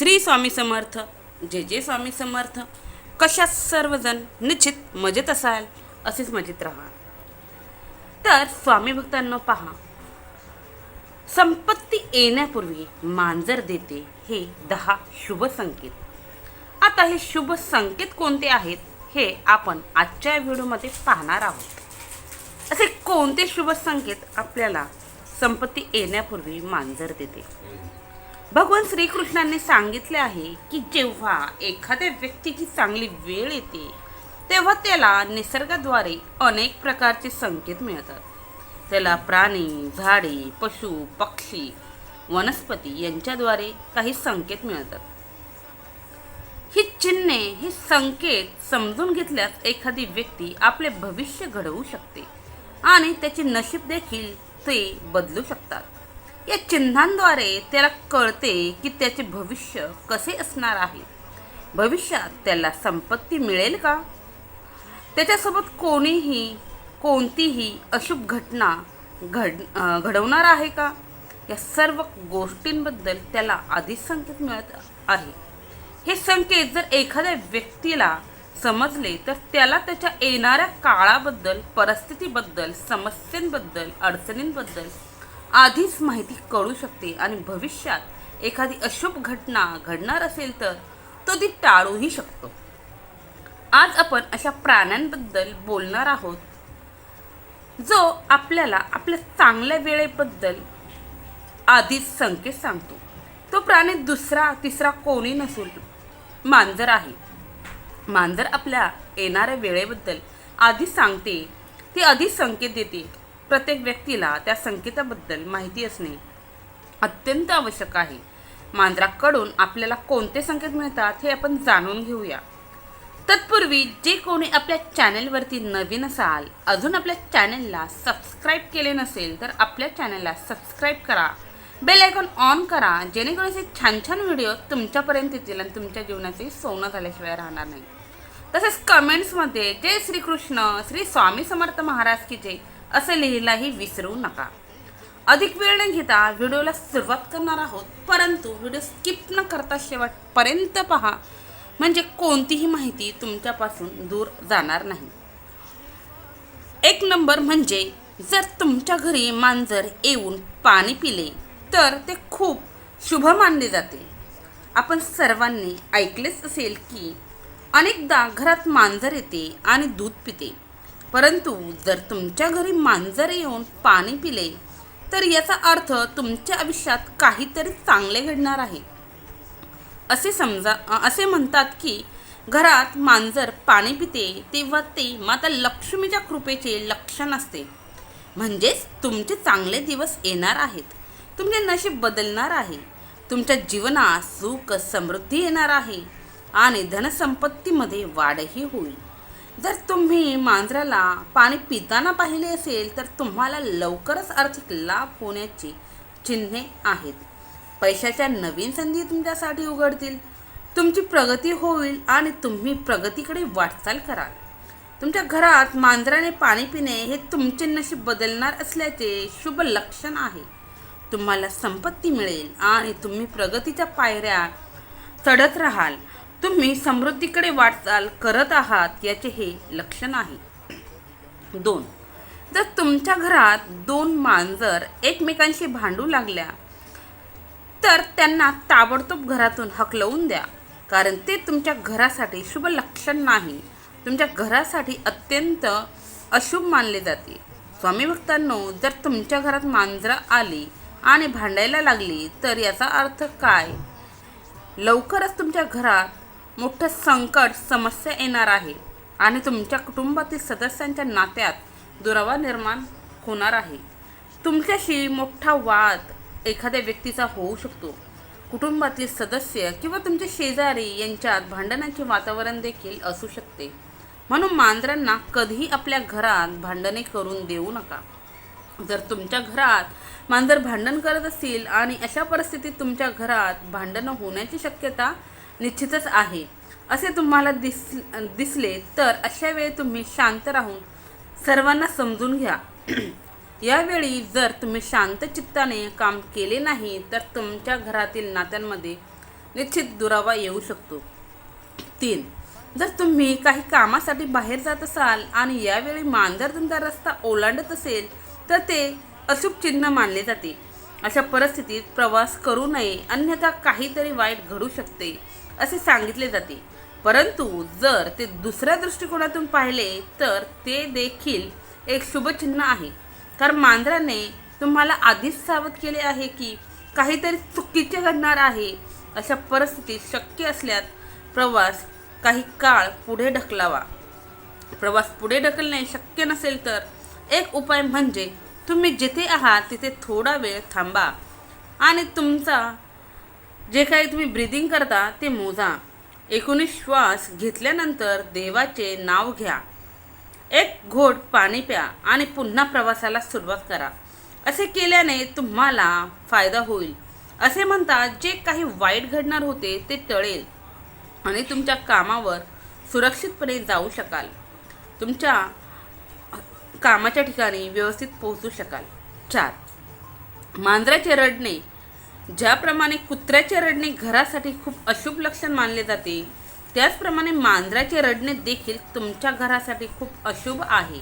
श्री स्वामी समर्थ जे जे स्वामी समर्थ. कशा सर्वजण? निश्चित मजेत असाल असेच मजेत राहा. तर स्वामी भक्तांनो पहा. संपत्ती येण्यापूर्वी मांजर देते हे दहा शुभ संकेत. आता हे शुभ संकेत कोणते आहेत हे आपण आजच्या व्हिडिओमध्ये पाहणार आहोत. असे कोणते शुभ संकेत आपल्याला संपत्ती येण्यापूर्वी मांजर देते? भगवान श्रीकृष्णांनी सांगितले आहे की जेव्हा एखाद्या व्यक्तीची चांगली वेळ येते तेव्हा त्याला निसर्गाद्वारे अनेक प्रकारचे संकेत मिळतात. त्याला प्राणी झाडे पशु पक्षी वनस्पती यांच्याद्वारे काही संकेत मिळतात. ही चिन्हे ही संकेत समजून घेतल्यास एखादी व्यक्ती आपले भविष्य घडवू शकते आणि त्याचे नशीब देखील ते बदलू शकतात. या चिन्हांद्वारे त्याला कळते की त्याचे भविष्य कसे असणार आहे. भविष्यात त्याला संपत्ती मिळेल का? त्याच्यासोबत कोणीही कोणतीही अशुभ घटना घड घडवणार आहे का? या सर्व गोष्टींबद्दल त्याला आधीच संकेत मिळत आहे. हे संकेत जर एखाद्या व्यक्तीला समजले तर त्याला त्याच्या येणाऱ्या काळाबद्दल परिस्थितीबद्दल समस्यांबद्दल अडचणींबद्दल आधीच माहिती कळू शकते आणि भविष्यात एखादी अशुभ घटना घडणार असेल तर तो ती टाळूही शकतो. आज आपण अशा प्राण्यांबद्दल बोलणार आहोत जो आपल्याला आपल्या चांगल्या वेळेबद्दल आधीच संकेत सांगतो. तो प्राणी दुसरा तिसरा कोणी नसून मांजर आहे. मांजर आपल्या येणाऱ्या वेळेबद्दल आधी सांगते ती आधीच संकेत देते. प्रत्येक व्यक्तीला त्या संकेताबद्दल माहिती असणे अत्यंत आवश्यक आहे. मांजराकडून आपल्याला कोणते संकेत मिळतात हे आपण जाणून घेऊया. तत्पूर्वी जे कोणी आपल्या चॅनेलवरती नवीन असाल अजून आपल्या चॅनेलला सबस्क्राईब केले नसेल तर आपल्या चॅनेलला सबस्क्राईब करा. बेल आयकॉन ऑन करा जेणेकरून असे छान छान व्हिडिओ तुमच्यापर्यंत येतील आणि तुमच्या जीवनाचे सोनं झाल्याशिवाय राहणार नाही. तसेच कमेंट्समध्ये जय श्रीकृष्ण श्री स्वामी समर्थ महाराज की जय. असं लिहिलाही विसरू नका. अधिक वेळ न घेता व्हिडिओला सुरुवात करणार आहोत. परंतु व्हिडिओ स्किप न करता शेवटपर्यंत पहा. म्हणजे कोणतीही माहिती तुमच्यापासून दूर जाणार नाही. एक नंबर म्हणजे जर तुमच्या घरी मांजर येऊन पाणी पिले तर ते खूप शुभ मानले जाते. आपण सर्वांनी ऐकलेच असेल की अनेकदा घरात मांजर येते आणि दूध पिते. परंतु जर तुमच्या घरी मांजर येऊन पाणी पिले तर याचा अर्थ तुमच्या आयुष्यात काहीतरी चांगले घडणार आहे. असे समजा असे म्हणतात की घरात मांजर पाणी पिते तेव्हा ते माता लक्ष्मीच्या कृपेचे लक्षण असते. म्हणजेच तुमचे चांगले दिवस येणार आहेत. तुमचे नशीब बदलणार आहे. तुमच्या जीवनात सुख समृद्धी येणार आहे आणि धनसंपत्तीमध्ये वाढही होईल. जर तुम्ही मांजराला पाणी पिताना पाहिले असेल तर तुम्हाला लवकरच आर्थिक लाभ होण्याची चिन्हे आहेत. पैशाच्या नवीन संधी तुमच्यासाठी उघडतील. तुमची प्रगती होईल आणि तुम्ही प्रगतीकडे वाटचाल कराल. तुमच्या घरात मांजराने पाणी पिणे हे तुमचे नशीब बदलणार असल्याचे शुभ लक्षण आहे. तुम्हाला संपत्ती मिळेल आणि तुम्ही प्रगतीच्या पायऱ्या चढत राहाल. तुम्ही समृद्धीकडे वाटचाल करत आहात याचे हे लक्षण आहे. दोन. जर तुमच्या घरात दोन मांजर एकमेकांशी भांडू लागल्या तर त्यांना ताबडतोब घरातून हकलवून द्या कारण ते तुमच्या घरासाठी शुभ लक्षण नाही. तुमच्या घरासाठी अत्यंत अशुभ मानले जाते. स्वामी भक्तांनो जर तुमच्या घरात मांजरं आली आणि भांडायला लागली तर याचा अर्थ काय? लवकरच तुमच्या घरात मोठं संकट समस्या येणार आहे आणि तुमच्या कुटुंबातील सदस्यांच्या नात्यात दुरावा निर्माण होणार आहे. तुमच्याशी मोठा वाद एखाद्या व्यक्तीचा होऊ शकतो. कुटुंबातील सदस्य किंवा तुमचे शेजारी यांच्यात भांडणाचे वातावरण देखील असू शकते. म्हणून मांजरांना कधीही आपल्या घरात भांडणे करून देऊ नका. जर तुमच्या घरात मांजर भांडण करत असतील आणि अशा परिस्थितीत तुमच्या घरात भांडणं होण्याची शक्यता निश्चितच आहे. असे तुम्हाला दिस दिसले तर अशा वेळी तुम्ही शांत राहून सर्वांना समजून घ्या. यावेळी जर तुम्ही शांत चित्ताने काम केले नाही तर तुमच्या घरातील नात्यांमध्ये निश्चित दुरावा येऊ शकतो. तीन जर तुम्ही काही कामासाठी बाहेर जात असाल आणि यावेळी मांजर तुमचा रस्ता ओलांडत असेल तर ते अशुभ चिन्ह मानले जाते. अशा परिस्थितीत प्रवास करू नये अन्यथा काहीतरी वाईट घडू शकते. असे सांगितले जाते. परंतु जर ते दुसऱ्या दृष्टिकोनातून पाहिले तर ते देखील एक शुभचिन्ह आहे. कारण मांजराने तुम्हाला आधीच सावध केले आहे की काहीतरी चुकीचे घडणार आहे. अशा परिस्थितीत शक्य असल्यास प्रवास काही काळ पुढे ढकलावा. प्रवास पुढे ढकलणे शक्य नसेल तर एक उपाय म्हणजे तुम्ही जिथे आहात तिथे थोडा वेळ थांबा. आणि तुमचा जे काही तुम्ही ब्रिदिंग करता ते मोजा. एकोणीस श्वास घेतल्यानंतर देवाचे नाव घ्या. एक घोट पाणी प्या आणि पुन्हा प्रवासाला सुरुवात करा. असे केल्याने तुम्हाला फायदा होईल. असे म्हणतात जे काही वाईट घडणार होते ते टळेल आणि तुमच्या कामावर सुरक्षितपणे जाऊ शकाल. तुमच्या कामाच्या ठिकाणी व्यवस्थित पोहोचू शकाल. चार. मांजराचे रडणे. ज्याप्रमाणे कुत्र्याचे रडणे घरासाठी खूप अशुभ लक्षण मानले जाते त्याचप्रमाणे मांजराचे रडणे देखील तुमच्या घरासाठी खूप अशुभ आहे.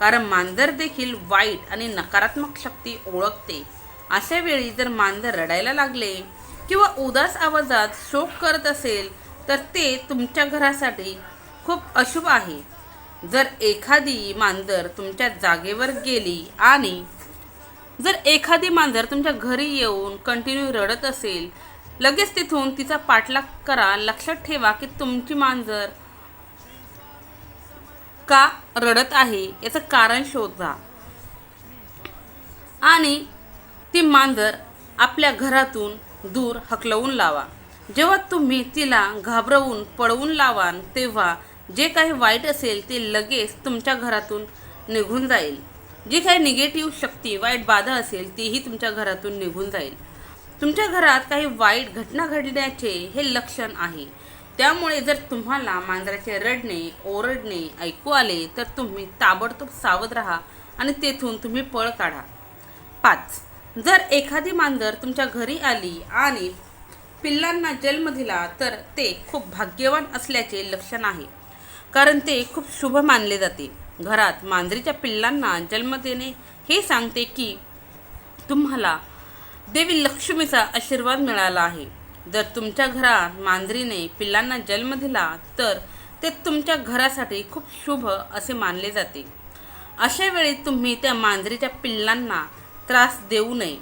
कारण मांजर देखील वाईट आणि नकारात्मक शक्ती ओळखते. अशा वेळी जर मांजर रडायला लागले किंवा उदास आवाजात शोक करत असेल तर ते तुमच्या घरासाठी खूप अशुभ आहे. जर एखादी मांजर तुमच्या जागेवर गेली आणि जर एखादी मांजर तुमच्या घरी येऊन कंटिन्यू रडत असेल लगेच तिथून तिचा पाठलाग करा. लक्षात ठेवा की तुमची मांजर का रडत आहे याचं कारण शोधा. आणि ती मांजर आपल्या घरातून दूर हकलवून लावा. जेव्हा तुम्ही तिला घाबरवून पळवून लावाल तेव्हा जे काही वाईट असेल ते लगेच तुमच्या घरातून निघून जाईल. जी काही निगेटिव्ह शक्ती वाईट बाधा असेल तीही तुमच्या घरातून निघून जाईल. तुमच्या घरात काही वाईट घटना घडण्याचे हे लक्षण आहे. त्यामुळे जर तुम्हाला मांजराचे रडणे ओरडणे ऐकू आले तर तुम्ही ताबडतोब सावध राहा आणि तेथून तुम्ही पळ काढा. पाच. जर एखादी मांजर तुमच्या घरी आली आणि पिल्लांना जन्म दिला तर ते खूप भाग्यवान असल्याचे लक्षण आहे. कारण ते खूप शुभ मानले जाते. घरात मांजरीच्या पिल्लांना जन्म देणे हे सांगते की तुम्हाला देवी लक्ष्मीचा आशीर्वाद मिळाला आहे. जर तुमच्या घरात मांजरीने पिल्लांना जन्म दिला तर ते तुमच्या घरासाठी खूप शुभ असे मानले जाते. अशा वेळी तुम्ही त्या मांजरीच्या पिल्लांना त्रास देऊ नये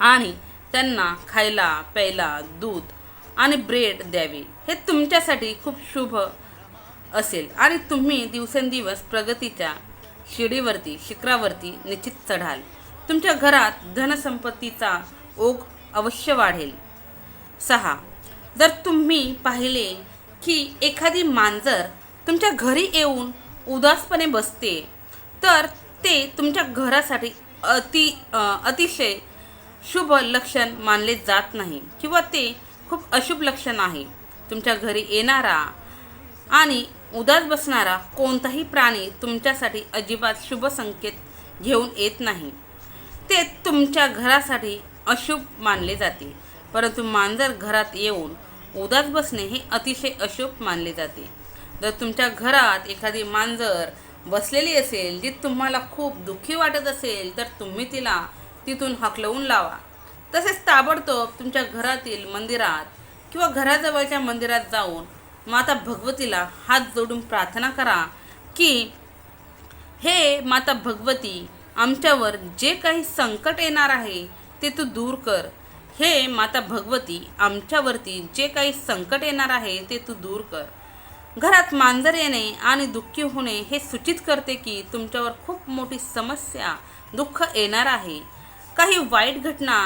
आणि त्यांना खायला प्यायला दूध आणि ब्रेड द्यावे. हे तुमच्यासाठी खूप शुभ असेल. आणि तुम्ही दिवसेंदिवस प्रगतीच्या शिडीवरती शिखरावरती निश्चित चढाल. तुमच्या घरात धनसंपत्तीचा ओघ अवश्य वाढेल. सहा. जर तुम्ही पाहिले की एखादी मांजर तुमच्या घरी येऊन उदासपणे बसते तर ते तुमच्या घरासाठी अति अतिशय शुभ लक्षण मानले जात नाही किंवा ते खूप अशुभ लक्षण आहे. तुमच्या घरी येणारा आणि उदास बसणारा कोणताही प्राणी तुमच्यासाठी अजिबात शुभ संकेत घेऊन येत नाही. ते तुमच्या घरासाठी अशुभ मानले जाते. परंतु मांजर घरात येऊन उदास बसणे हे अतिशय अशुभ मानले जाते. जर तुमच्या घरात एखादी मांजर बसलेली असेल जी तुम्हाला खूप दुःखी वाटत असेल तर तुम्ही तिला तिथून हकलवून लावा. तसेच ताबडतोब तुमच्या घरातील मंदिरात किंवा घराजवळच्या मंदिरात जाऊन माता भगवतीला हात जोडून प्रार्थना करा की हे माता भगवती आमच्यावर जे काही संकट येणार आहे ते तू दूर कर. हे माता भगवती आमच्यावरती जे काही संकट येणार आहे ते तू दूर कर. घरात मांजर येणे आणि दुःखी होणे हे सूचित करते की तुमच्यावर खूप मोठी समस्या दुःख येणार आहे. काही वाईट घटना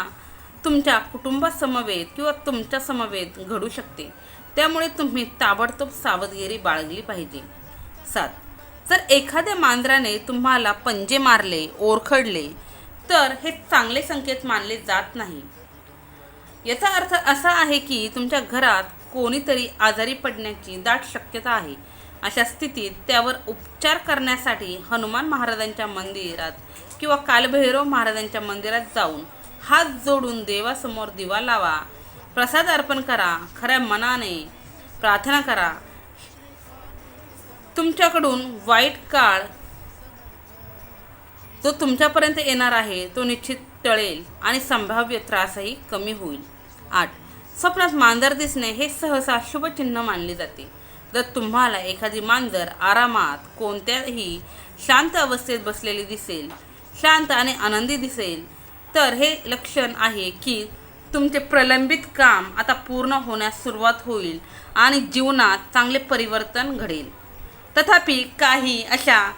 तुमच्या कुटुंबासमवेत किंवा तुमच्यासमवेत घडू शकते. त्यामुळे तुम्ही ताबडतोब सावधगिरी बाळगली पाहिजे. सात. जर एखाद्या मांजराने तुम्हाला पंजे मारले ओरखडले तर हे चांगले संकेत मानले जात नाही. याचा अर्थ असा आहे की तुमच्या घरात कोणीतरी आजारी पडण्याची दाट शक्यता आहे. अशा स्थितीत त्यावर उपचार करण्यासाठी हनुमान महाराजांच्या मंदिरात किंवा कालभैरव महाराजांच्या मंदिरात जाऊन हात जोडून देवासमोर दिवा लावा. प्रसाद अर्पण करा खऱ्या मनाने प्रार्थना करा. तुमच्याकडून वाईट काळ जो तुमच्यापर्यंत येणार आहे तो निश्चित टळेल आणि संभाव्य त्रासही कमी होईल. आठ. स्वप्नात मांजर दिसणे हे सहसा शुभचिन्ह मानले जाते. जर तुम्हाला एखादी मांजर आरामात कोणत्याही शांत अवस्थेत बसलेली दिसेल शांत आणि आनंदी दिसेल तर हे लक्षण आहे की तुमचे प्रलंबित काम आता पूर्ण होण्यास सुरुवात होईल आणि जीवनात चांगले परिवर्तन घडेल. तथापि काही अशा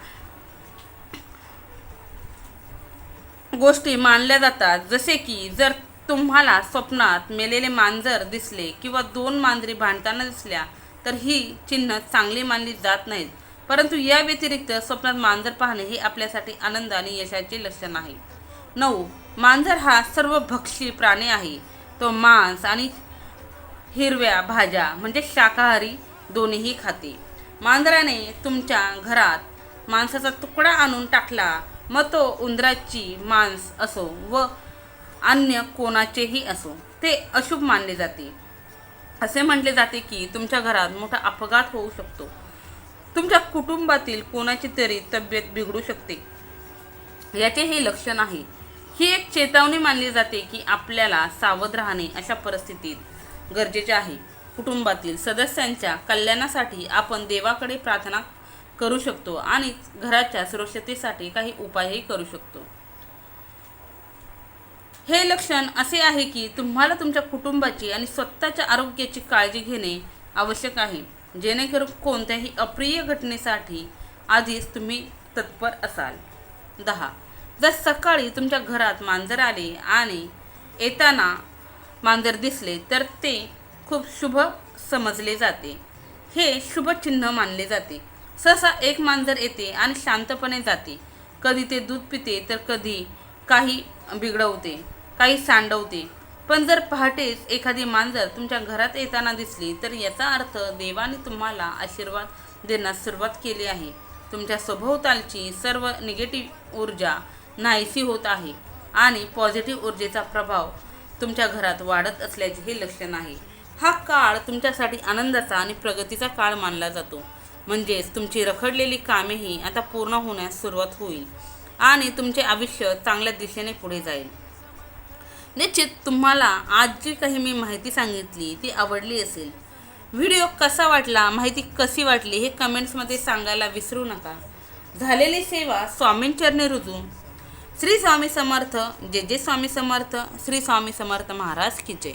गोष्टी मानल्या जातात जसे की जर तुम्हाला स्वप्नात मेलेले मांजर दिसले किंवा दोन मांजरी भांडताना दिसल्या तर ही चिन्ह चांगली मानली जात नाहीत. परंतु या व्यतिरिक्त स्वप्नात मांजर पाहणे हे आपल्यासाठी आनंद आणि यशाचे लक्षण आहे. नऊ. मांजर हा सर्व भक्षी प्राणी आहे. तो मांस आणि हिरव्या भाज्या म्हणजे शाकाहारी दोन्हीही खाते. मांजराने तुमच्या घरात मांसाचा तुकडा आणून टाकला मग तो उंदराची मांस असो व अन्य कोणाचेही असो ते अशुभ मानले जाते. असे म्हटले जाते की तुमच्या घरात मोठा अपघात होऊ शकतो. तुमच्या कुटुंबातील कोणाची तरी तब्येत बिघडू शकते. याचे हे लक्षण आहे. ही एक चेतावणी मानली जाते की आपल्याला सावध राहणे अशा परिस्थितीत गरजेचे आहे. कुटुंबातील सदस्यांच्या कल्याणासाठी आपण देवाकडे प्रार्थना करू शकतो आणि घराच्या सुरक्षतेसाठी काही उपायही करू शकतो. हे लक्षण असे आहे की तुम्हाला तुमच्या कुटुंबाची आणि स्वतःच्या आरोग्याची काळजी घेणे आवश्यक आहे. जेणेकरून कोणत्याही अप्रिय घटनेसाठी आधीच तुम्ही तत्पर असाल. दहा जर सकाळी तुमच्या घरात मांजर आले आणि येताना मांजर दिसले तर ते खूप शुभ समजले जाते. हे शुभ चिन्ह मानले जाते. सहसा एक मांजर येते आणि शांतपणे जाते. कधी ते दूध पिते तर कधी काही बिघडवते काही सांडवते. पण जर पहाटेच एखादी मांजर तुमच्या घरात येताना दिसली तर याचा अर्थ देवाने तुम्हाला आशीर्वाद देण्यास सुरुवात केली आहे. तुमच्या सभोवतालची सर्व निगेटिव्ह ऊर्जा नाहीशी होत आहे आणि पॉझिटिव्ह ऊर्जेचा प्रभाव तुमच्या घरात वाढत असल्याचे हे लक्षण आहे. हा काळ तुमच्यासाठी आनंदाचा आणि प्रगतीचा काळ मानला जातो. म्हणजेच तुमची रखडलेली कामेही आता पूर्ण होण्यास सुरुवात होईल आणि तुमचे आयुष्य चांगल्या दिशेने पुढे जाईल. निश्चित तुम्हाला आज जी काही मी माहिती सांगितली ती आवडली असेल. व्हिडिओ कसा वाटला माहिती कशी वाटली हे कमेंट्समध्ये सांगायला विसरू नका. झालेली सेवा स्वामींचरणे रुजू श्री स्वामी समर्थ जे जे स्वामी समर्थ श्री स्वामी समर्थ महाराज की जय.